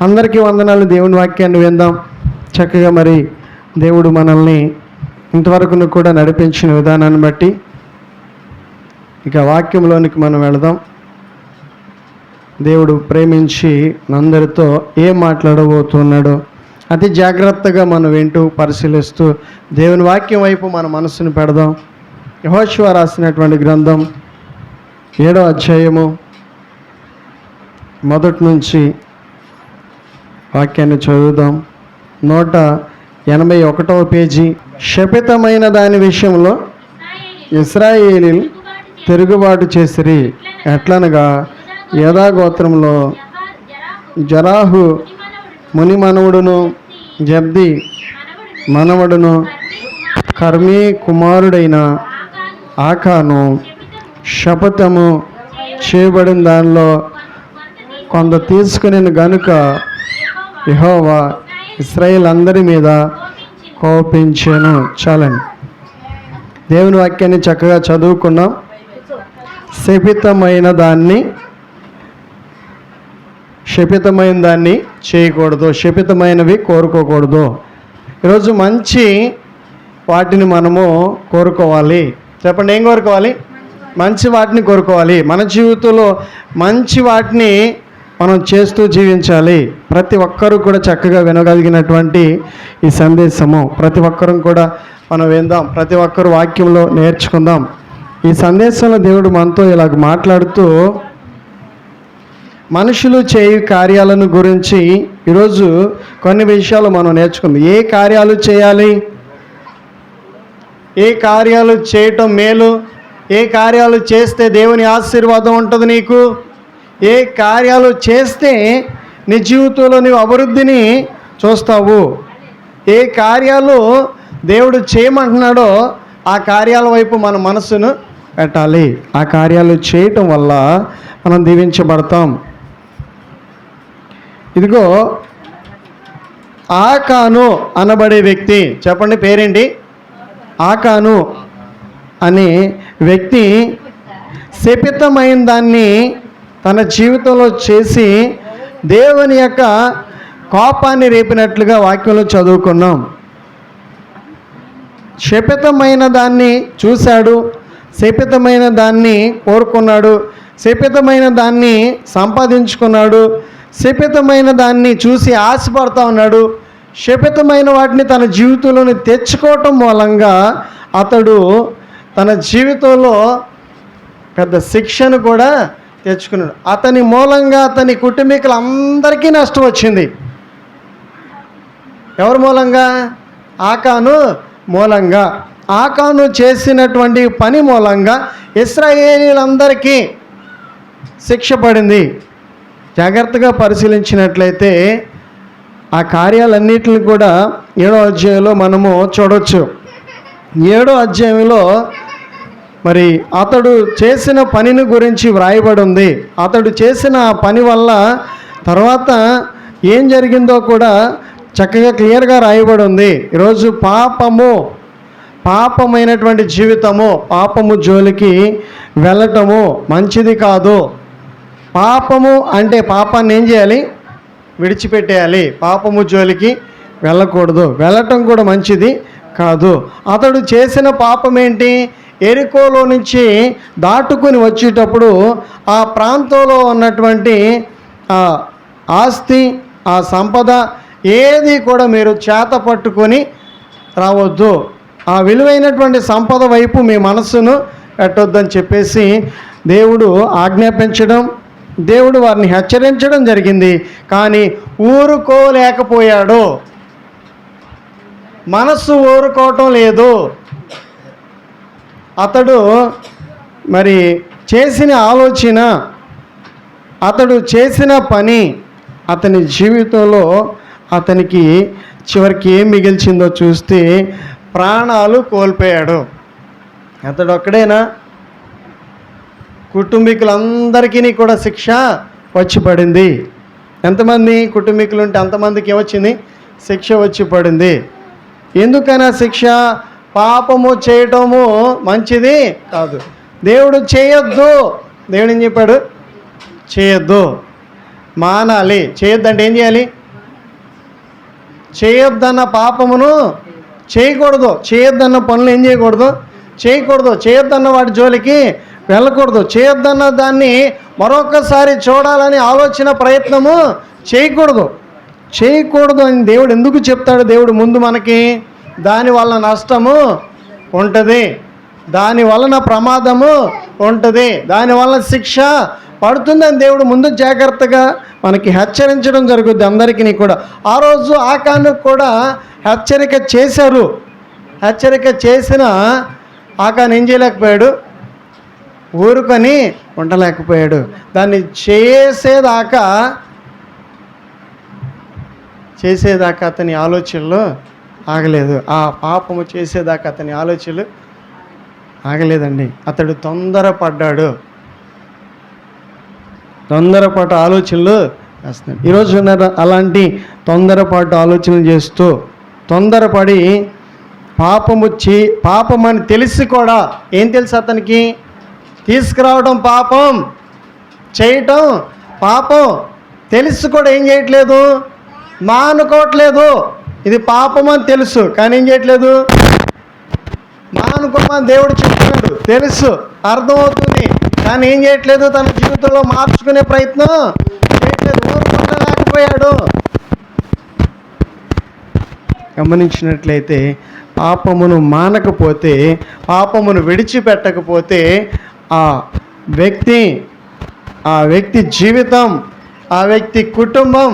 అందరికీ వందనాలు దేవుని వాక్యాన్ని విందాం. చక్కగా మరి దేవుడు మనల్ని ఇంతవరకు కూడా నడిపించిన విధానాన్ని బట్టి ఇక వాక్యంలోనికి మనం వెళదాం. దేవుడు ప్రేమించి అందరితో ఏం మాట్లాడబోతున్నాడో అతి జాగ్రత్తగా మనం వింటూ పరిశీలిస్తూ దేవుని వాక్యం వైపు మన మనసును పెడదాం. యహోశివ రాసినటువంటి గ్రంథం ఏడో అధ్యాయము మొదటి నుంచి వాక్యాన్ని చదువుదాం. నూట ఎనభై ఒకటవ పేజీ. శపితమైన దాని విషయంలో ఇస్రాయేలీలు తిరుగుబాటు చేసిరి. ఎట్లనగా యథాగోత్రంలో జరాహు ముని మనవుడును జబ్ది మనవడును కర్మీ కుమారుడైన ఆకాను శపథము చేయబడిన దానిలో కొంత తీసుకుని గనుక యహోవా ఇస్రాయేల్ అందరి మీద కోపించాను. చాలండి. దేవుని వాక్యాన్ని చక్కగా చదువుకున్నాం. శపితమైన దాన్ని శపితమైన దాన్ని చేయకూడదు శపితమైనవి కోరుకోకూడదు. ఈరోజు మంచి వాటిని మనము కోరుకోవాలి. చెప్పండి ఏం కోరుకోవాలి? మంచి వాటిని కోరుకోవాలి. మన జీవితంలో మంచి వాటిని మనం చేస్తూ జీవించాలి. ప్రతి ఒక్కరూ కూడా చక్కగా వినగలిగినటువంటి ఈ సందేశము. ప్రతి ఒక్కరూ కూడా మనం విందాం. ప్రతి ఒక్కరు వాక్యంలో నేర్చుకుందాం. ఈ సందేశంలో దేవుడు మనతో ఇలాగ మాట్లాడుతూ మనుషులు చేయు కార్యాలను గురించి ఈరోజు కొన్ని విషయాలు మనం నేర్చుకుందాం. ఏ కార్యాలు చేయాలి? ఏ కార్యాలు చేయటం మేలు? ఏ కార్యాలు చేస్తే దేవుని ఆశీర్వాదం ఉంటుంది నీకు? ఏ కార్యాలు చేస్తే నీ జీవితంలో నీవు అభివృద్ధిని చూస్తావు? ఏ కార్యాలు దేవుడు చేయమంటున్నాడో ఆ కార్యాల వైపు మన మనసును పెట్టాలి. ఆ కార్యాలు చేయటం వల్ల మనం దీవించబడతాం. ఇదిగో ఆకాను అనబడే వ్యక్తి చెప్పండి పేరేంటి? ఆకాను అనే వ్యక్తి శపితమైన దాన్ని తన జీవితంలో చేసి దేవుని యొక్క కోపాన్ని రేపినట్లుగా వాక్యంలో చదువుకున్నాం. శపితమైన దాన్ని చూశాడు. శపితమైన దాన్ని కోరుకున్నాడు. శపితమైన దాన్ని సంపాదించుకున్నాడు. శపితమైన దాన్ని చూసి ఆశపడతా ఉన్నాడు. శపితమైన వాటిని తన జీవితంలోని తెచ్చుకోవటం మూలంగా అతడు తన జీవితంలో పెద్ద శిక్షను కూడా తెచ్చుకున్నాడు. అతని మూలంగా అతని కుటుంబీకులందరికీ నష్టం వచ్చింది. ఎవరి మూలంగా? ఆకాను మూలంగా. ఆకాను చేసినటువంటి పని మూలంగా ఇస్రాయేలీలందరికీ శిక్ష పడింది. జాగ్రత్తగా పరిశీలించినట్లయితే ఆ కార్యాలన్నిటిని కూడా ఏడో అధ్యాయంలో మనము చూడవచ్చు ఏడో అధ్యాయంలో మరి అతడు చేసిన పనిని గురించి వ్రాయబడి ఉంది అతడు చేసిన ఆ పని వల్ల తర్వాత ఏం జరిగిందో కూడా చక్కగా క్లియర్గా రాయబడి ఉంది ఈరోజు పాపము పాపమైనటువంటి జీవితము పాపము జోలికి వెళ్ళటము మంచిది కాదు. పాపము అంటే పాపాన్ని ఏం చేయాలి? విడిచిపెట్టేయాలి. పాపము జోలికి వెళ్ళకూడదు. వెళ్ళటం కూడా మంచిది కాదు. అతడు చేసిన పాపం ఏంటి? ఎరుకోలో నుంచి దాటుకుని వచ్చేటప్పుడు ఆ ప్రాంతంలో ఉన్నటువంటి ఆస్తి ఆ సంపద ఏది కూడా మీరు చేత పట్టుకొని రావద్దు. ఆ విలువైనటువంటి సంపద వైపు మీ మనస్సును పెట్టొద్దని చెప్పేసి దేవుడు ఆజ్ఞాపించడం దేవుడు వారిని హెచ్చరించడం జరిగింది. కానీ ఊరుకోలేకపోయాడు. మనస్సు ఊరుకోవటం లేదు. అతడు మరి చేసిన ఆలోచన అతడు చేసిన పని అతని జీవితంలో అతనికి చివరికి ఏం మిగిల్చిందో చూస్తే ప్రాణాలు కోల్పోయాడు. అతడు ఒక్కడేనా? కుటుంబీకులందరికీ కూడా శిక్ష వచ్చి పడింది ఎంతమంది కుటుంబీకులు ఉంటే అంతమందికి ఏమొచ్చింది? శిక్ష వచ్చి పడింది ఎందుకైనా శిక్ష? పాపము చేయటము మంచిది కాదు. దేవుడు చేయొద్దు. దేవుడు ఏం చెప్పాడు? చేయొద్దు. మానాలి. చేయొద్దంటే ఏం చేయాలి? చేయొద్దన్న పాపమును చేయకూడదు. చేయొద్దన్న పనులు ఏం చేయకూడదు? చేయకూడదు. చేయొద్దన్న వాటి జోలికి వెళ్ళకూడదు. చేయొద్దన్న దాన్ని మరొకసారి చూడాలని ఆలోచన ప్రయత్నము చేయకూడదు. చేయకూడదు అని దేవుడు ఎందుకు చెప్తాడు? దేవుడు ముందు మనకి దాని వలన నష్టము ఉంటుంది. దాని వలన ప్రమాదము ఉంటుంది. దాని వలన శిక్ష పడుతుందని దేవుడు ముందు జాగ్రత్తగా మనకి హెచ్చరించడం జరుగుద్ది అందరికీ కూడా. ఆ రోజు ఆకాను కూడా హెచ్చరిక చేశారు. హెచ్చరిక చేసిన ఆకాను ఏం చేయలేకపోయాడు? ఊరుకొని ఉండలేకపోయాడు. దాన్ని చేసేదాకా చేసేదాకా అతని ఆలోచనలు ఆగలేదు. ఆ పాపము చేసేదాకా అతని ఆలోచనలు ఆగలేదండి. అతడు తొందరపడ్డాడు. తొందరపాటు ఆలోచనలు వేస్తున్నాడు. ఈరోజు అలాంటి తొందరపాటు ఆలోచనలు చేస్తూ తొందరపడి పాపము చే పాపం అని తెలిసి కూడా ఏం తెలుసు అతనికి? తీసుకురావడం పాపం చేయటం పాపం. తెలిసి కూడా ఏం చేయట్లేదు. మానుకోవట్లేదు. ఇది పాపం అని తెలుసు కానీ ఏం చేయట్లేదు మానుకోమని దేవుడు చెప్తున్నాడు తెలుసు అర్థమవుతుంది కానీ ఏం చేయట్లేదు? తన జీవితంలో మార్చుకునే ప్రయత్నం చేయట్లేదు గమనించినట్లయితే పాపమును మానకపోతే పాపమును విడిచిపెట్టకపోతే ఆ వ్యక్తి ఆ వ్యక్తి జీవితం ఆ వ్యక్తి కుటుంబం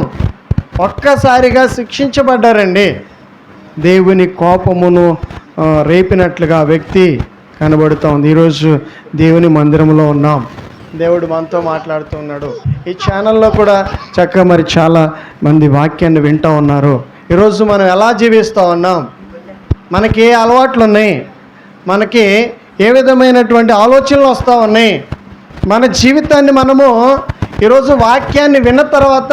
ఒక్కసారిగా శిక్షించబడ్డారండి. దేవుని కోపమును రేపినట్లుగా వ్యక్తి కనబడుతూ ఉంది. ఈరోజు దేవుని మందిరంలో ఉన్నాం. దేవుడు మనతో మాట్లాడుతూ ఉన్నాడు. ఈ ఛానల్లో కూడా చక్కగా మరి చాలా మంది వాక్యాన్ని వింటూ ఉన్నారు. ఈరోజు మనం ఎలా జీవిస్తూ ఉన్నాం? మనకి ఏ అలవాట్లు ఉన్నాయి మనకి ఏ విధమైనటువంటి ఆలోచనలు వస్తూ ఉన్నాయి? మన జీవితాన్ని మనము ఈరోజు వాక్యాన్ని విన్న తర్వాత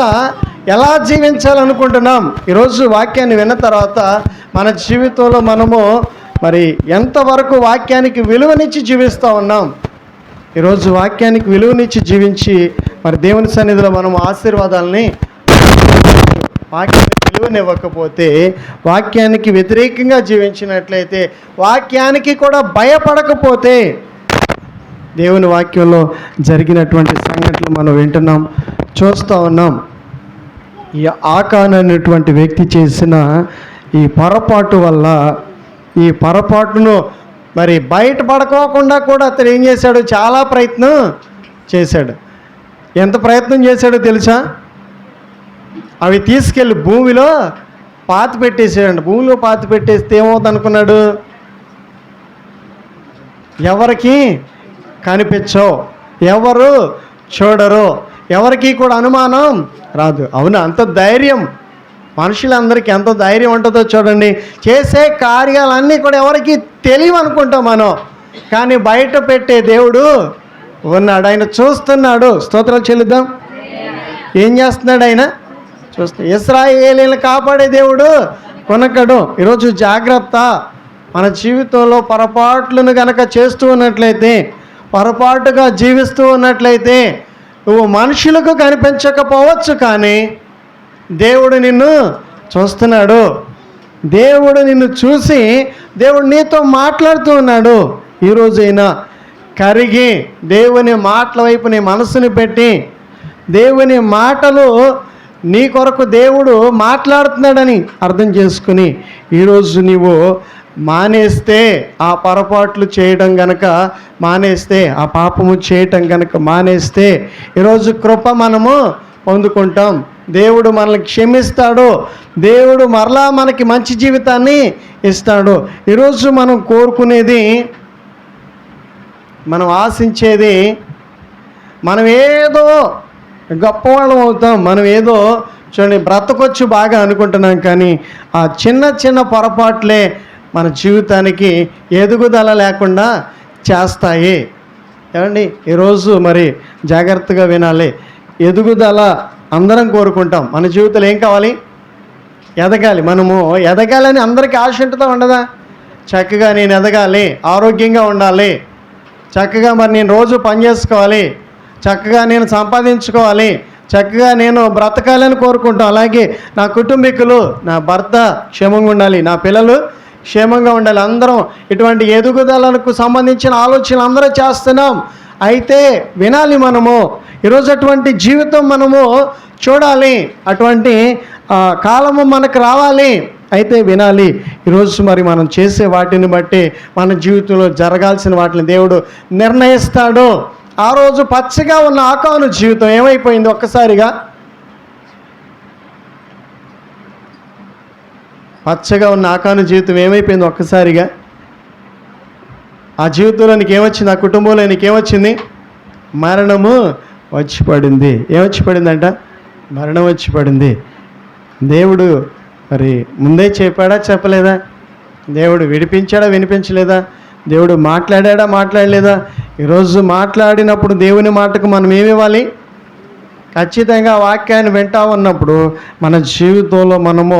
ఎలా జీవించాలనుకుంటున్నాం? ఈరోజు వాక్యాన్ని విన్న తర్వాత మన జీవితంలో మనము మరి ఎంతవరకు వాక్యానికి విలువనిచ్చి జీవిస్తూ ఉన్నాం? ఈరోజు వాక్యానికి విలువనిచ్చి జీవించి మరి దేవుని సన్నిధిలో మనం ఆశీర్వాదాలని వాక్యానికి విలువనివ్వకపోతే వాక్యానికి వ్యతిరేకంగా జీవించినట్లయితే వాక్యానికి కూడా భయపడకపోతే దేవుని వాక్యంలో జరిగినటువంటి సంఘటనలు మనం వింటున్నాం చూస్తూ ఉన్నాం. ఈ ఆకాన్ అనేటువంటి వ్యక్తి చేసిన ఈ పొరపాటు వల్ల ఈ పొరపాటును మరి బయటపడుకోకుండా కూడా అతను ఏం చేశాడు? చాలా ప్రయత్నం చేశాడు. ఎంత ప్రయత్నం చేశాడో తెలుసా? అవి తీసుకెళ్ళి భూమిలో పాతి పెట్టేసాడండి భూమిలో పాతి పెట్టేస్తే ఏమవుతుంది అనుకున్నాడు ఎవరికి? కనిపించవు. ఎవరు చూడరు. ఎవరికి కూడా అనుమానం రాదు. అవును? అంత ధైర్యం. మనుషులందరికీ ఎంత ధైర్యం ఉంటుందో చూడండి. చేసే కార్యాలన్నీ కూడా ఎవరికి తెలియవు అనుకుంటాం మనం. కానీ బయట పెట్టే దేవుడు ఉన్నాడు. ఆయన చూస్తున్నాడు. స్తోత్రాలు చెల్లిద్దాం. ఏం చేస్తున్నాడు ఆయన? చూస్తే ఇస్రాయేలీని కాపాడే దేవుడు కొనకడు. ఈరోజు జాగ్రత్త. మన జీవితంలో పొరపాట్లను కనుక చేస్తూ ఉన్నట్లయితే పొరపాటుగా జీవిస్తూ ఉన్నట్లయితే నువ్వు మనుషులకు కనిపించకపోవచ్చు కానీ దేవుడు నిన్ను చూస్తున్నాడు. దేవుడు నిన్ను చూసి దేవుడు నీతో మాట్లాడుతూ ఉన్నాడు. ఈరోజైనా కరిగి దేవుని మాటల వైపు నీ మనసుని పెట్టి దేవుని మాటలు నీ కొరకు దేవుడు మాట్లాడుతున్నాడని అర్థం చేసుకుని ఈరోజు నీవు మానేస్తే ఆ పొరపాట్లు చేయడం గనక మానేస్తే ఆ పాపము చేయటం గనక మానేస్తే ఈరోజు కృప మనము పొందుకుంటాం. దేవుడు మనల్ని క్షమిస్తాడు. దేవుడు మరలా మనకి మంచి జీవితాన్ని ఇస్తాడు. ఈరోజు మనం కోరుకునేది మనం ఆశించేది మనం ఏదో గొప్పవాళ్ళం అవుతాం. మనం ఏదో చూడండి బ్రతకొచ్చు బాగా అనుకుంటున్నాం కానీ ఆ చిన్న చిన్న పొరపాట్లే మన జీవితానికి ఎదుగుదల లేకుండా చేస్తాయి. ఏమండి? ఈరోజు మరి జాగ్రత్తగా వినాలి. ఎదుగుదల అందరం కోరుకుంటాం. మన జీవితంలో ఏం కావాలి? ఎదగాలి. మనము ఎదగాలని అందరికీ ఆశ ఉంటుందా ఉండదా? చక్కగా నేను ఎదగాలి. ఆరోగ్యంగా ఉండాలి. చక్కగా మరి నేను రోజు పని చేసుకోవాలి. చక్కగా నేను సంపాదించుకోవాలి. చక్కగా నేను బ్రతకాలని కోరుకుంటాం. అలాగే నా కుటుంబీకులు నా భర్త క్షేమంగా ఉండాలి. నా పిల్లలు క్షేమంగా ఉండాలి. అందరం ఇటువంటి ఎదుగుదలకు సంబంధించిన ఆలోచనలు అందరూ చేస్తున్నాం. అయితే వినాలి మనము. ఈరోజు అటువంటి జీవితం మనము చూడాలి. అటువంటి కాలము మనకు రావాలి. అయితే వినాలి. ఈరోజు మరి మనం చేసే వాటిని బట్టి మన జీవితంలో జరగాల్సిన వాటిని దేవుడు నిర్ణయిస్తాడు. ఆ రోజు పచ్చగా ఉన్న ఆకాను జీవితం ఏమైపోయింది ఒక్కసారిగా? పచ్చగా ఉన్న ఆకాను జీవితం ఏమైపోయింది ఒక్కసారిగా? ఆ జీవితంలో నీకేమొచ్చింది? ఆ కుటుంబంలో నీకేమొచ్చింది? మరణము వచ్చి పడింది ఏమొచ్చి పడిందంట మరణం వచ్చి పడింది దేవుడు మరి ముందే చెప్పాడా చెప్పలేదా? దేవుడు విడిపించాడా వినిపించలేదా? దేవుడు మాట్లాడాడా మాట్లాడలేదా? ఈరోజు మాట్లాడినప్పుడు దేవుని మాటకు మనం ఏమి ఇవ్వాలి ఖచ్చితంగా వాక్యాన్ని వింటా ఉన్నప్పుడు మన జీవితంలో మనము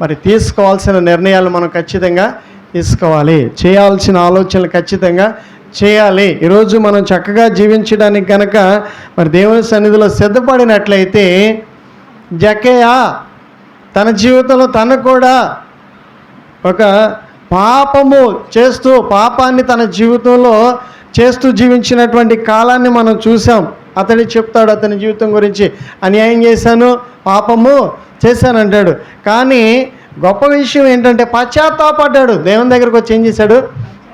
మరి తీసుకోవాల్సిన నిర్ణయాలు మనం ఖచ్చితంగా తీసుకోవాలి. చేయాల్సిన ఆలోచనలు ఖచ్చితంగా చేయాలి. ఈరోజు మనం చక్కగా జీవించడానికి కనుక మరి దేవుని సన్నిధిలో సిద్ధపడినట్లయితే జకేయా తన జీవితంలో తను కూడా ఒక పాపము చేస్తూ పాపాన్ని తన జీవితంలో చేస్తూ జీవించినటువంటి కాలాన్ని మనం చూసాం అతడి చెప్తాడు అతని జీవితం గురించి అన్యాయం చేశాను పాపము చేశానంటాడు. కానీ గొప్ప విషయం ఏంటంటే పశ్చాత్తాపడ్డాడు. దేవుని దగ్గరకు వచ్చి ఏం చేశాడు?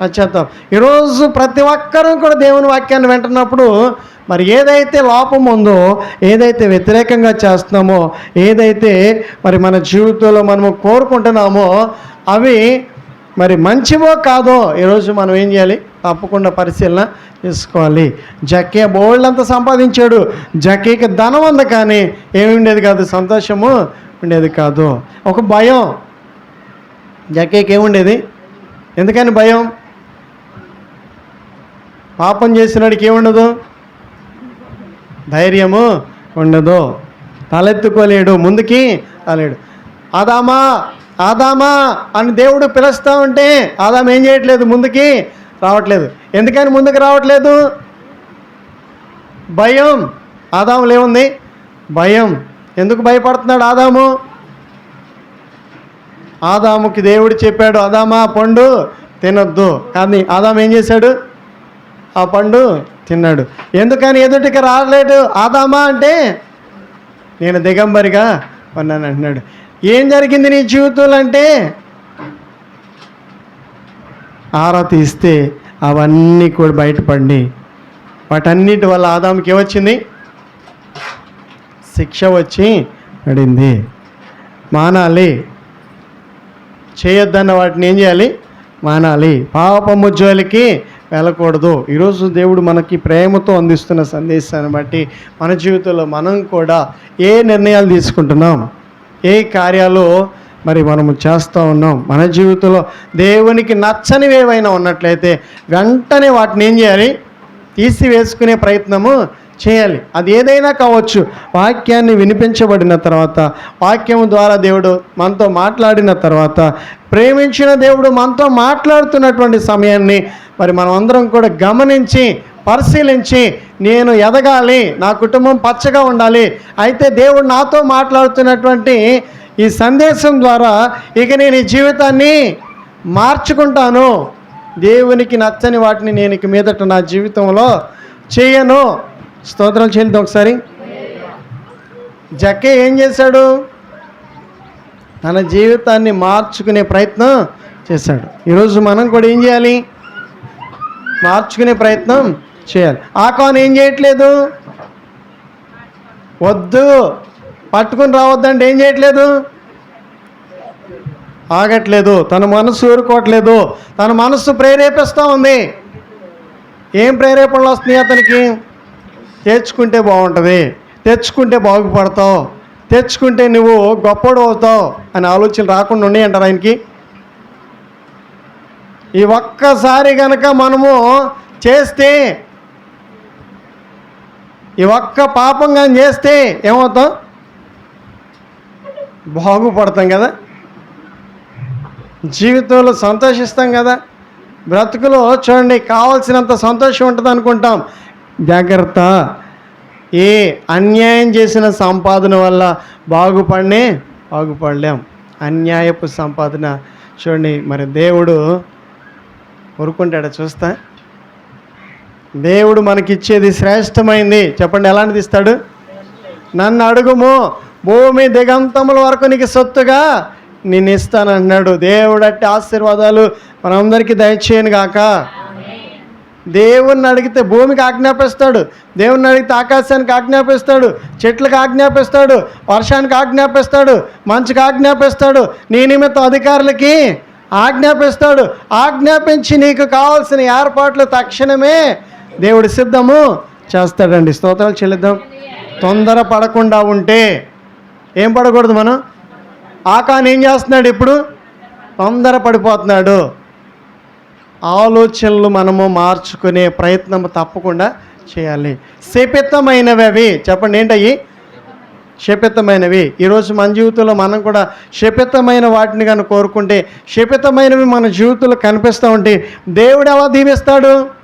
పశ్చాత్తాపం ఈరోజు ప్రతి ఒక్కరూ కూడా దేవుని వాక్యాన్ని వింటున్నప్పుడు మరి ఏదైతే లోపం ఉందో ఏదైతే వ్యతిరేకంగా చేస్తున్నామో ఏదైతే మరి మన జీవితంలో మనము కోరుకుంటున్నామో అవి మరి మంచివో కాదో ఈరోజు మనం ఏం చేయాలి? తప్పకుండా పరిశీలన చేసుకోవాలి. జకే బోల్డ్ సంపాదించాడు. జకేకి ధనం ఉంది కానీ ఏమి ఉండేది కాదు సంతోషము ఉండేది కాదు. ఒక భయం. జకేకి ఏముండేది ఎందుకని భయం? పాపం చేసినాడికి ఏముండదు ధైర్యము ఉండదు. తలెత్తుకోలేడు ముందుకి రాలేడు. అదామా ఆదామా అని దేవుడు పిలుస్తూ ఉంటే ఆదాం ఏం చేయట్లేదు ముందుకి రావట్లేదు. ఎందుకని ముందుకు రావట్లేదు? భయం. ఆదాములు ఏముంది? భయం. ఎందుకు భయపడుతున్నాడు ఆదాము? ఆదాముకి దేవుడు చెప్పాడు ఆదామా పండు తినొద్దు. కానీ ఆదాం ఏం చేశాడు? ఆ పండు తిన్నాడు. ఎందుకని ఎదుటికి రాలేడు ఆదామా అంటే నేను దిగంబరిగా ఉన్నాను అంటున్నాడు. ఏం జరిగింది నీ జీవితంలో అంటే? ఆరా తీస్తే అవన్నీ కూడా బయటపడి వాటన్నిటి వల్ల ఆదాముకి ఏమొచ్చింది? శిక్ష వచ్చి పడింది. మానాలి. చేయొద్దన్న వాటిని ఏం చేయాలి? మానాలి. పాపము జోలికి వెళ్ళకూడదు. ఈరోజు దేవుడు మనకి ప్రేమతో అందిస్తున్న సందేశాన్ని బట్టి మన జీవితంలో మనం కూడా ఏ నిర్ణయాలు తీసుకుంటున్నాం? ఏ కార్యాలు మరి మనము చేస్తూ ఉన్నాం? మన జీవితంలో దేవునికి నచ్చనివి ఏవైనా ఉన్నట్లయితే వెంటనే వాటిని ఏం చేయాలి? తీసివేసుకునే ప్రయత్నము చేయాలి. అది ఏదైనా కావచ్చు. వాక్యాన్ని వినిపించబడిన తర్వాత వాక్యం ద్వారా దేవుడు మనతో మాట్లాడిన తర్వాత ప్రేమించిన దేవుడు మనతో మాట్లాడుతున్నటువంటి సమయాన్ని మరి మనం అందరం కూడా గమనించి పరిశీలించి నేను ఎదగాలి నా కుటుంబం పచ్చగా ఉండాలి. అయితే దేవుడు నాతో మాట్లాడుతున్నటువంటి ఈ సందేశం ద్వారా ఇక నేను ఈ జీవితాన్ని మార్చుకుంటాను. దేవునికి నచ్చని వాటిని నేను ఇక మీదట నా జీవితంలో చేయను. స్తోత్రం చెల్లిద్దాం ఒకసారి. జక్కే ఏం చేశాడు? తన జీవితాన్ని మార్చుకునే ప్రయత్నం చేశాడు. ఈరోజు మనం కూడా ఏం చేయాలి? మార్చుకునే ప్రయత్నం చేయాలి. ఆకాన్ ఏం చేయట్లేదు? వద్దు. పట్టుకుని రావద్దంటే ఏం చేయట్లేదు? ఆగట్లేదు. తన మనసు ఊరుకోవట్లేదు. తన మనస్సు ప్రేరేపిస్తూ ఉంది. ఏం ప్రేరేపణలు వస్తున్నాయి అతనికి? తెచ్చుకుంటే బాగుంటుంది. తెచ్చుకుంటే బాగుపడతావు. తెచ్చుకుంటే నువ్వు గొప్పడు అవుతావు అనే ఆలోచన రాకుండా ఉన్నాయంటారు ఆయనకి. ఈ ఒక్కసారి కనుక మనము చేస్తే ఈ ఒక్క పాపం కానీ చేస్తే ఏమవుతాం? బాగుపడతాం కదా? జీవితంలో సంతోషిస్తాం కదా? బ్రతుకులో చూడండి కావాల్సినంత సంతోషం ఉంటుంది అనుకుంటాం. జాగ్రత్త. ఏ అన్యాయం చేసిన సంపాదన వల్ల బాగుపడనే బాగుపడలేం. అన్యాయపు సంపాదన. చూడండి మరి దేవుడు ఊరుకుంటాడా? చూస్తా. దేవుడు మనకిచ్చేది శ్రేష్టమైంది. చెప్పండి ఎలాంటిది ఇస్తాడు? నన్ను అడుగుము. భూమి దిగంతముల వరకు నీకు సొత్తుగా నేను ఇస్తానంటున్నాడు దేవుడు అట్టి ఆశీర్వాదాలు మనందరికీ దయచేయను గాక. దేవుణ్ణి అడిగితే భూమికి ఆజ్ఞాపిస్తాడు. దేవుణ్ణి అడిగితే ఆకాశానికి ఆజ్ఞాపిస్తాడు. చెట్లకు ఆజ్ఞాపిస్తాడు. వర్షానికి ఆజ్ఞాపిస్తాడు. మంచుకి ఆజ్ఞాపిస్తాడు. నీ నిమిత్తం అధికారులకి ఆజ్ఞాపిస్తాడు. ఆజ్ఞాపించి నీకు కావాల్సిన ఏర్పాట్లు తక్షణమే దేవుడు సిద్ధము చేస్తాడండి. స్తోత్రాలు చెల్లిద్దాం. తొందర పడకుండా ఉంటే ఏం పడకూడదు మనం? ఆకాన్ ఏం చేస్తున్నాడు ఇప్పుడు? తొందర పడిపోతున్నాడు. ఆలోచనలు మనము మార్చుకునే ప్రయత్నం తప్పకుండా చేయాలి. శపితమైనవి అవి. చెప్పండి ఏంటయ్యి? శపితమైనవి. ఈరోజు మన జీవితంలో మనం కూడా శపితమైన వాటిని కానీ కోరుకుంటే శపితమైనవి మన జీవితంలో కనిపిస్తూ ఉంటే దేవుడు ఎలా దీవిస్తాడు?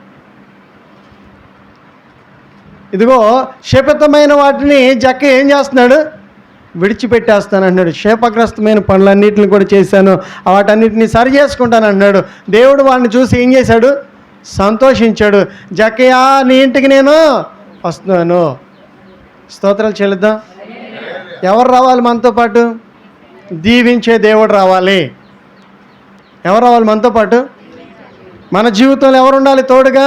ఇదిగో క్షేపితమైన వాటిని జక్క ఏం చేస్తున్నాడు? విడిచిపెట్టేస్తాను అన్నాడు క్షేపగ్రస్తమైన పనులన్నింటిని కూడా చేశాను. వాటన్నిటిని సరి చేసుకుంటాను అన్నాడు దేవుడు వాడిని చూసి ఏం చేశాడు? సంతోషించాడు. జక్కయ్య నీ ఇంటికి నేను వస్తున్నాను. స్తోత్రాలు చెల్లిద్దాం. ఎవరు రావాలి మనతో పాటు? దీవించే దేవుడు రావాలి. ఎవరు రావాలి మనతో పాటు? మన జీవితంలో ఎవరు ఉండాలి తోడుగా?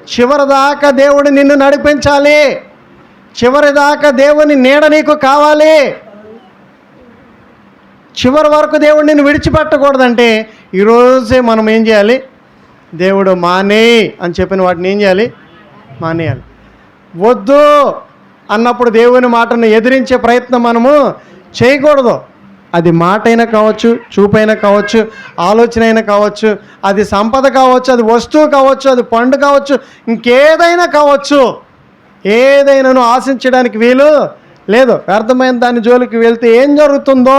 చివరి దాకా దేవుడు నిన్ను నడిపించాలి. చివరి దాకా దేవుని నీడ నీకు కావాలి. చివరి వరకు దేవుడు నిన్ను విడిచిపెట్టకూడదంటే ఈరోజే మనం ఏం చేయాలి? దేవుడు మానే అని చెప్పిన వాటిని ఏం చేయాలి? మానేయాలి. వద్దు అన్నప్పుడు దేవుని మాటను ఎదిరించే ప్రయత్నం మనము చేయకూడదు. అది మాట అయినా కావచ్చు చూపైనా కావచ్చు ఆలోచన అయినా కావచ్చు అది సంపద కావచ్చు అది వస్తువు కావచ్చు అది పండు కావచ్చు ఇంకేదైనా కావచ్చు. ఏదైనాను ఆశించడానికి వీలు లేదు. వ్యర్థమైన దాని జోలికి వెళ్తే ఏం జరుగుతుందో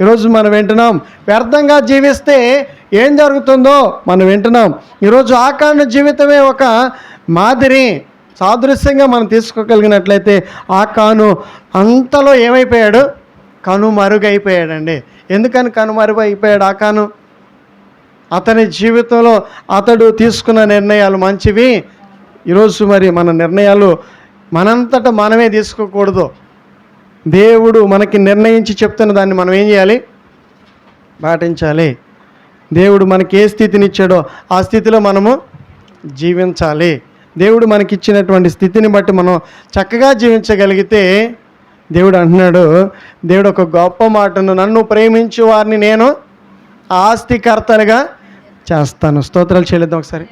ఈరోజు మనం వింటున్నాం. వ్యర్థంగా జీవిస్తే ఏం జరుగుతుందో మనం వింటున్నాం. ఈరోజు ఆకారణ జీవితమే ఒక మాదిరి. సాదృశ్యంగా మనం తీసుకోగలిగినట్లయితే ఆ కాను అంతలో ఏమైపోయాడు? కనుమరుగైపోయాడండి ఎందుకని కనుమరుగు అయిపోయాడు కను అతని జీవితంలో అతడు తీసుకున్న నిర్ణయాలు మంచివి. ఈరోజు మరి మన నిర్ణయాలు మనంతట మనమే తీసుకోకూడదు. దేవుడు మనకి నిర్ణయించి చెప్తున్న దాన్ని మనం ఏం చేయాలి? పాటించాలి. దేవుడు మనకి ఏ స్థితిని ఇచ్చాడో ఆ స్థితిలో మనము జీవించాలి. దేవుడు మనకి ఇచ్చినటువంటి స్థితిని బట్టి మనం చక్కగా జీవించగలిగితే దేవుడు అంటున్నాడు దేవుడు ఒక గొప్ప మాటను నన్ను ప్రేమించు వారిని నేను ఆస్తికర్తలుగా చేస్తాను. స్తోత్రాలు చెల్లిద్దాం ఒకసారి.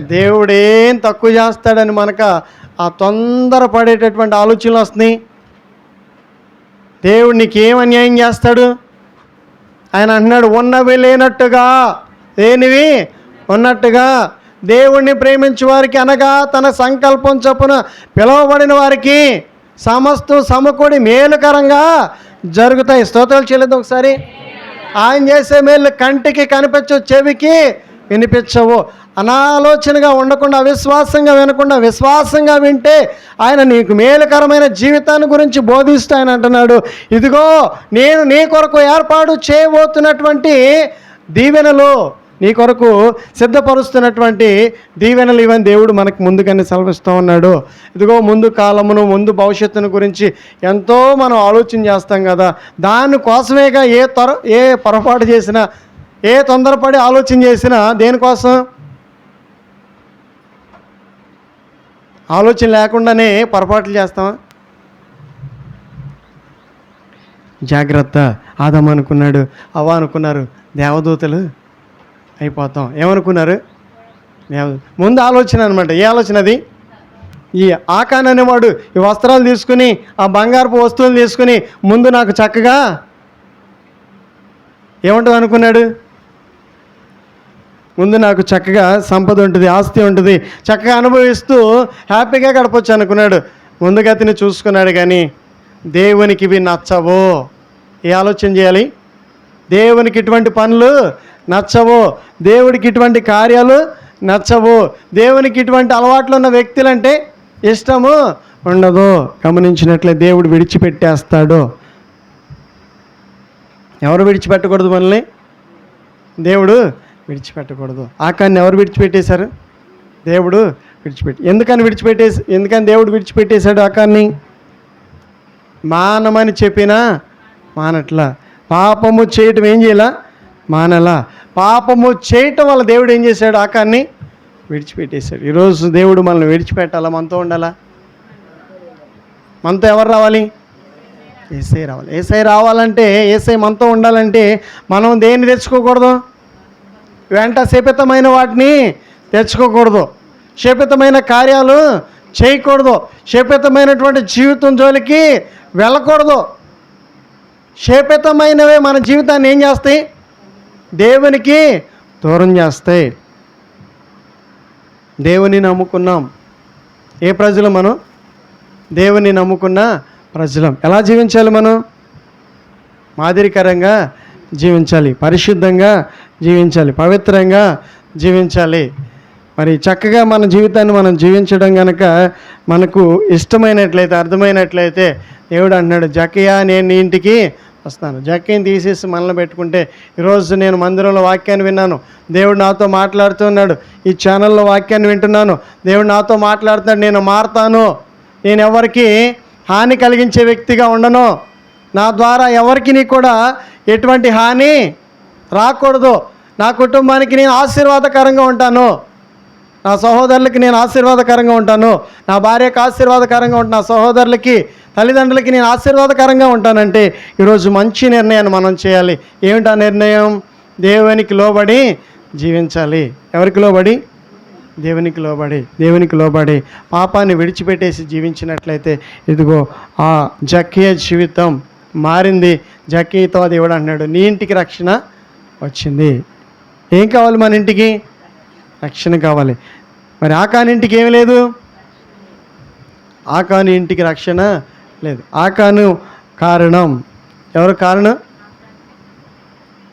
దేవుడు ఏం తక్కువ చేస్తాడని మనక ఆ తొందర పడేటటువంటి ఆలోచనలు వస్తున్నాయి. దేవుడు నీకేం అన్యాయం చేస్తాడు? ఆయన అంటున్నాడు ఉన్నవి లేనట్టుగా లేనివి ఉన్నట్టుగా దేవుణ్ణి ప్రేమించే వారికి అనగా తన సంకల్పం చొప్పున పిలువబడిన వారికి సమస్తం సమకూడి మేలుకరంగా జరుగుతాయి. స్తోత్రాలు చేయలేదు ఒకసారి. ఆయన చేసే మేలు కంటికి కనిపించవు చెవికి వినిపించవు. అనాలోచనగా ఉండకుండా అవిశ్వాసంగా వినకుండా విశ్వాసంగా వింటే ఆయన నీకు మేలుకరమైన జీవితాన్ని గురించి బోధిస్తూ ఆయన అంటున్నాడు. ఇదిగో నేను నీ కొరకు ఏర్పాటు చేయబోతున్నటువంటి దీవెనలు నీ కొరకు సిద్ధపరుస్తున్నటువంటి దీవెనలు ఇవన్నీ దేవుడు మనకు ముందుగానే సెలవిస్తూ ఉన్నాడు. ఇదిగో ముందు కాలమును ముందు భవిష్యత్తును గురించి ఎంతో మనం ఆలోచన చేస్తాం కదా. దానికోసమేగా ఏ త్వర ఏ పొరపాటు చేసినా ఏ తొందరపడి ఆలోచన చేసినా దేనికోసం? ఆలోచన లేకుండానే పొరపాట్లు చేస్తామా జాగ్రత్త. ఆదం అనుకున్నాడు అవ్వ అనుకున్నారు దేవదూతలు అయిపోతాం. ఏమనుకున్నారు? ముందు ఆలోచన అనమాట ఏ ఆలోచన అది? ఈ ఆకాన్ అనేవాడు ఈ వస్త్రాలు తీసుకుని ఆ బంగారపు వస్తువులు తీసుకుని ముందు నాకు చక్కగా ఏమంటుంది అనుకున్నాడు? ముందు నాకు చక్కగా సంపద ఉంటుంది ఆస్తి ఉంటుంది. చక్కగా అనుభవిస్తూ హ్యాపీగా గడపచ్చు అనుకున్నాడు. ముందుగతిని చూసుకున్నాడు కానీ దేవునికి ఇవి నచ్చవో? ఏ ఆలోచన చేయాలి? దేవునికి ఇటువంటి పనులు నచ్చవు. దేవుడికి ఇటువంటి కార్యాలు నచ్చవు. దేవునికి ఇటువంటి అలవాట్లు ఉన్న వ్యక్తులంటే ఇష్టము ఉండదు. గమనించినట్లే దేవుడు విడిచిపెట్టేస్తాడు. ఎవరు విడిచిపెట్టకూడదు మనల్ని? దేవుడు విడిచిపెట్టకూడదు. ఆకాన్ని ఎవరు విడిచిపెట్టేశారు? దేవుడు విడిచిపెట్టి ఎందుకని విడిచిపెట్టేసి ఎందుకని దేవుడు విడిచిపెట్టేశాడు ఆకాన్ని మానమని చెప్పినా మానట్లా. పాపము చేయటం ఏం చేయాల? మానలా. పాపము చేయటం వల్ల దేవుడు ఏం చేశాడు? ఆకాన్ని విడిచిపెట్టేశాడు. ఈరోజు దేవుడు మనల్ని విడిచిపెట్టాలా? మనతో ఉండాలా? మనతో ఎవరు రావాలి? ఏసై రావాలి. ఏసై రావాలంటే ఏసై మనతో ఉండాలంటే మనం దేన్ని తెచ్చుకోకూడదు? వెంట శపితమైన వాటిని తెచ్చుకోకూడదు. శపితమైన కార్యాలు చేయకూడదు. శపితమైనటువంటి జీవితం జోలికి వెళ్ళకూడదు. శపితమైనవే మన జీవితాన్ని ఏం చేస్తాయి? దేవునికి దూరం చేస్తాయి. దేవుని నమ్ముకున్నాం. ఏ ప్రజలు మనం? దేవుని నమ్ముకున్న ప్రజలం. ఎలా జీవించాలి మనం? మాదిరికరంగా జీవించాలి. పరిశుద్ధంగా జీవించాలి. పవిత్రంగా జీవించాలి. మరి చక్కగా మన జీవితాన్ని మనం జీవించడం కనుక మనకు ఇష్టమైనట్లయితే అర్థమైనట్లయితే దేవుడు అన్నాడు జక్కయ్య నేను నీ ఇంటికి వస్తాను. జక్కయ్యని తీసేసి మనల్ని పెట్టుకుంటే ఈరోజు నేను మందిరంలో వాక్యాన్ని విన్నాను. దేవుడు నాతో మాట్లాడుతున్నాడు ఈ ఛానల్లో వాక్యాన్ని వింటున్నాను. దేవుడు నాతో మాట్లాడుతున్నాడు. నేను మారతాను. నేను ఎవరికి హాని కలిగించే వ్యక్తిగా ఉండను. నా ద్వారా ఎవరికి నీ కూడా ఎటువంటి హాని రాకూడదు. నా కుటుంబానికి నేను ఆశీర్వాదకరంగా ఉంటాను. నా సహోదరులకి నేను ఆశీర్వాదకరంగా ఉంటాను. నా భార్యకు ఆశీర్వాదకరంగా ఉంటాను నా సహోదరులకి తల్లిదండ్రులకి నేను ఆశీర్వాదకరంగా ఉంటానంటే ఈరోజు మంచి నిర్ణయాన్ని మనం చేయాలి. ఏమిటా ఆ నిర్ణయం? దేవునికి లోబడి జీవించాలి. ఎవరికి లోబడి? దేవునికి లోబడి. దేవునికి లోబడి. పాపాన్ని విడిచిపెట్టేసి జీవించినట్లయితే ఇదిగో ఆ జక్కయ్య జీవితం మారింది. జక్కీతో దేవుడు అంటున్నాడు నీ ఇంటికి రక్షణ వచ్చింది. ఏం కావాలి మన ఇంటికి? రక్షణ కావాలి. మరి ఆకాని ఇంటికి ఏమి లేదు? ఆకాను ఇంటికి రక్షణ లేదు. ఆకాను కారణం. ఎవరు కారణం?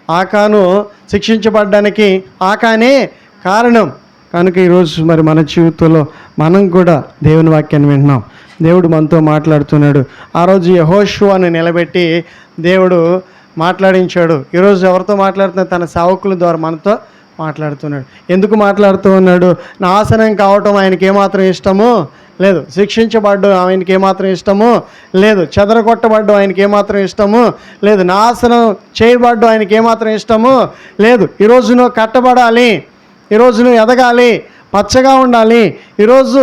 ఆకాను శిక్షించబడ్డానికి ఆకానే కారణం. కనుక ఈరోజు మరి మన జీవితంలో మనం కూడా దేవుని వాక్యాన్ని వింటున్నాం. దేవుడు మనతో మాట్లాడుతున్నాడు. ఆ రోజు యహోషువాను నిలబెట్టి దేవుడు మాట్లాడించాడు. ఈరోజు ఎవరితో మాట్లాడుతున్నా తన సేవకుల ద్వారా మనతో మాట్లాడుతున్నాడు. ఎందుకు మాట్లాడుతూ ఉన్నాడు నాశనం కావటం ఆయనకి ఏమాత్రం ఇష్టము? లేదు. శిక్షించబడ్డం ఆయనకి ఏమాత్రం ఇష్టము? లేదు. చెదరగొట్టబడ్డం ఆయనకి ఏమాత్రం ఇష్టము? లేదు. నాశనం చేయబడ్డం ఆయనకి ఏమాత్రం ఇష్టము? లేదు. ఈరోజు నువ్వు కట్టబడాలి. ఈరోజు నువ్వు ఎదగాలి. పచ్చగా ఉండాలి. ఈరోజు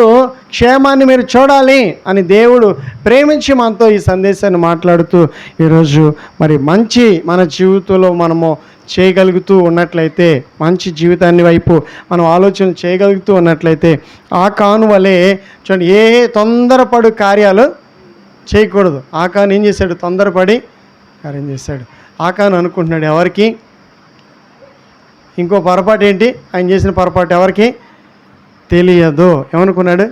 క్షేమాన్ని మీరు చూడాలి అని దేవుడు ప్రేమించి మనతో ఈ సందేశాన్ని మాట్లాడుతూ ఈరోజు మరి మంచి మన జీవితంలో మనము చేయగలుగుతూ ఉన్నట్లయితే మంచి జీవితాన్ని వైపు మనం ఆలోచన చేయగలుగుతూ ఉన్నట్లయితే ఆ కాను వలె చూడండి ఏ తొందరపడు కార్యాలు చేయకూడదు. ఆకాను ఏం చేశాడు? తొందరపడి కార్యం చేశాడు. ఆకాను అనుకుంటున్నాడు ఎవరికి? ఇంకో పొరపాటు ఏంటి? ఆయన చేసిన పొరపాటు ఎవరికి? తెలియదు. ఏమనుకున్నాడు?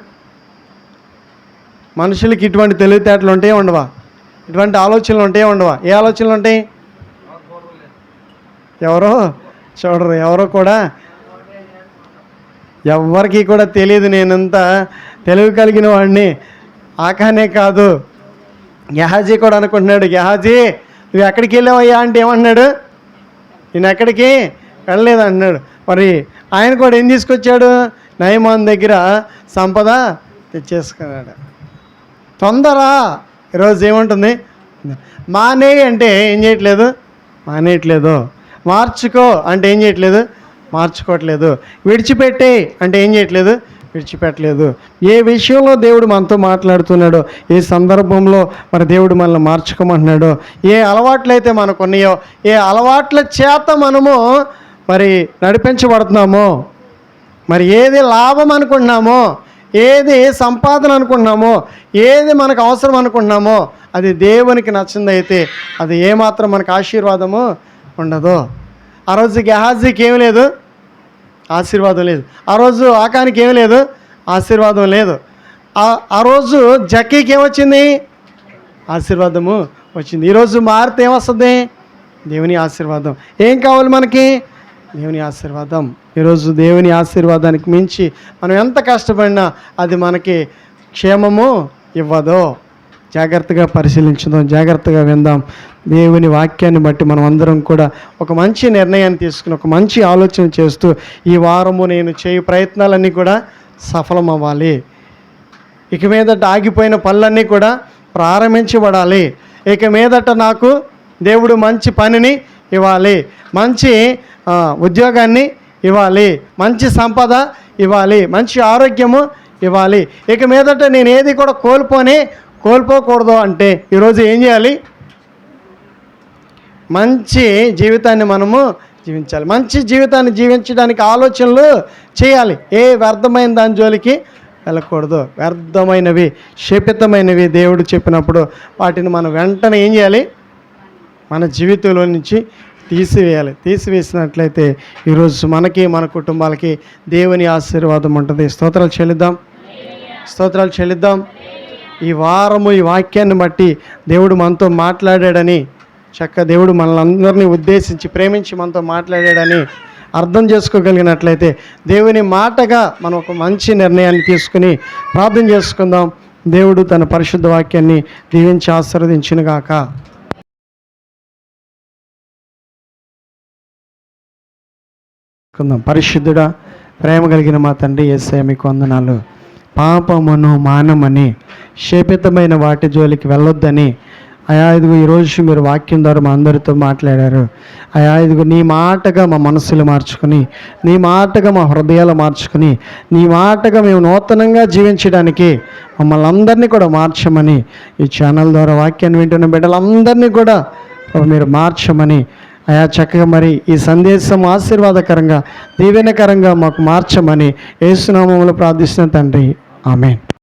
మనుషులకి ఇటువంటి తెలివితేటలు ఉంటాయి ఉండవా? ఇటువంటి ఆలోచనలు ఉంటాయి ఉండవా? ఏ ఆలోచనలు ఉంటాయి? ఎవరో? చూడరు. ఎవరో కూడా ఎవరికి కూడా తెలియదు నేనంత. తెలివి కలిగిన వాడిని. ఆకానే కాదు. గెహాజీ కూడా అనుకుంటున్నాడు. గెహాజీ నువ్వు ఎక్కడికి వెళ్ళావయ్యా అంటే ఏమన్నాడు? నేను ఎక్కడికి వెళ్ళలేదు అన్నాడు. మరి ఆయన కూడా ఏం తీసుకొచ్చాడు? నయమాన్ దగ్గర సంపద తెచ్చేసుకున్నాడు. తొందర ఈరోజు ఏముంటుంది? మానే అంటే ఏం చేయట్లేదు? మానేయట్లేదు. మార్చుకో అంటే ఏం చేయట్లేదు? మార్చుకోవట్లేదు. విడిచిపెట్టే అంటే ఏం చేయట్లేదు? విడిచిపెట్టలేదు. ఏ విషయంలో దేవుడు మనతో మాట్లాడుతున్నాడో ఏ సందర్భంలో మరి దేవుడు మనల్ని మార్చుకోమంటున్నాడో ఏ అలవాట్లయితే మనకున్నాయో ఏ అలవాట్ల చేత మనము మరి నడిపించబడుతున్నామో మరి ఏది లాభం అనుకుంటున్నామో ఏది సంపాదన అనుకుంటున్నామో ఏది మనకు అవసరం అనుకుంటున్నామో అది దేవునికి నచ్చిందైతే అది ఏమాత్రం మనకు ఆశీర్వాదము ఉండదు. ఆ రోజు గెహాజీకి ఏమి లేదు? ఆశీర్వాదం లేదు. ఆ రోజు ఆకానికి ఏమి లేదు? ఆశీర్వాదం లేదు. ఆ- ఆ రోజు జక్కీకి ఏమొచ్చింది ఆశీర్వాదము వచ్చింది. ఈరోజు మారితే ఏమొస్తుంది దేవుని ఆశీర్వాదం. ఏం కావాలి మనకి? దేవుని ఆశీర్వాదం. ఈరోజు దేవుని ఆశీర్వాదానికి మించి మనం ఎంత కష్టపడినా అది మనకి క్షేమము ఇవ్వదో. జాగ్రత్తగా పరిశీలించుదాం జాగ్రత్తగా విందాం. దేవుని వాక్యాన్ని బట్టి మనం అందరం కూడా ఒక మంచి నిర్ణయాన్ని తీసుకుని ఒక మంచి ఆలోచన చేస్తూ ఈ వారము నేను చేయు ప్రయత్నాలన్నీ కూడా సఫలం అవ్వాలి ఇక మీదట ఆగిపోయిన పనులన్నీ కూడా ప్రారంభించబడాలి. ఇక మీదట నాకు దేవుడు మంచి పనిని ఇవ్వాలి. మంచి ఉద్యోగాన్ని ఇవ్వాలి. మంచి సంపద ఇవ్వాలి. మంచి ఆరోగ్యము ఇవ్వాలి. ఇక మీదట నేను ఏది కూడా కోల్పోని కోల్పోకూడదు అంటే ఈరోజు ఏం చేయాలి? మంచి జీవితాన్ని మనము జీవించాలి. మంచి జీవితాన్ని జీవించడానికి ఆలోచనలు చేయాలి. ఏ వ్యర్థమైన దాని జోలికి వెళ్ళకూడదు. వ్యర్థమైనవి శపితమైనవి దేవుడు చెప్పినప్పుడు వాటిని మనం వెంటనే ఏం చేయాలి? మన జీవితంలో నుంచి తీసివేయాలి. తీసివేసినట్లయితే ఈరోజు మనకి మన కుటుంబాలకి దేవుని ఆశీర్వాదం ఉంటుంది. స్తోత్రాలు చెల్లిద్దాం. స్తోత్రాలు చెల్లిద్దాం. ఈ వారము ఈ వాక్యాన్ని బట్టి దేవుడు మనతో మాట్లాడాడని చక్క దేవుడు మనల్ని ఉద్దేశించి ప్రేమించి మనతో మాట్లాడాడని అర్థం చేసుకోగలిగినట్లయితే దేవుని మాటగా మనం ఒక మంచి నిర్ణయాన్ని తీసుకుని ప్రార్థన చేసుకుందాం. దేవుడు తన పరిశుద్ధ వాక్యాన్ని దీవించి ఆశీర్వదించినగాక. కొందాం పరిశుద్ధుడా ప్రేమ కలిగిన మా తండ్రి ఏసయ మీకు వందనాలు. పాపమును మానమని శేపితమైన వాటి జోలికి వెళ్ళొద్దని. అయా ఇదిగో ఈరోజు మీరు వాక్యం ద్వారా మా అందరితో మాట్లాడారు. అయా ఇదిగో నీ మాటగా మా మనసులు మార్చుకుని నీ మాటగా మా హృదయాలు మార్చుకుని నీ మాటగా మేము నూతనంగా జీవించడానికి మమ్మల్ని అందరినీ కూడా మార్చమని ఈ ఛానల్ ద్వారా వాక్యాన్ని వింటున్న బిడ్డలందరినీ కూడా మీరు మార్చమని అయా చక్కగా మరి ఈ సందేశం ఆశీర్వాదకరంగా దీవెనకరంగా మాకు మార్చమని ఏసునామంలో ప్రార్థిస్తున్న తండ్రి. ఆమె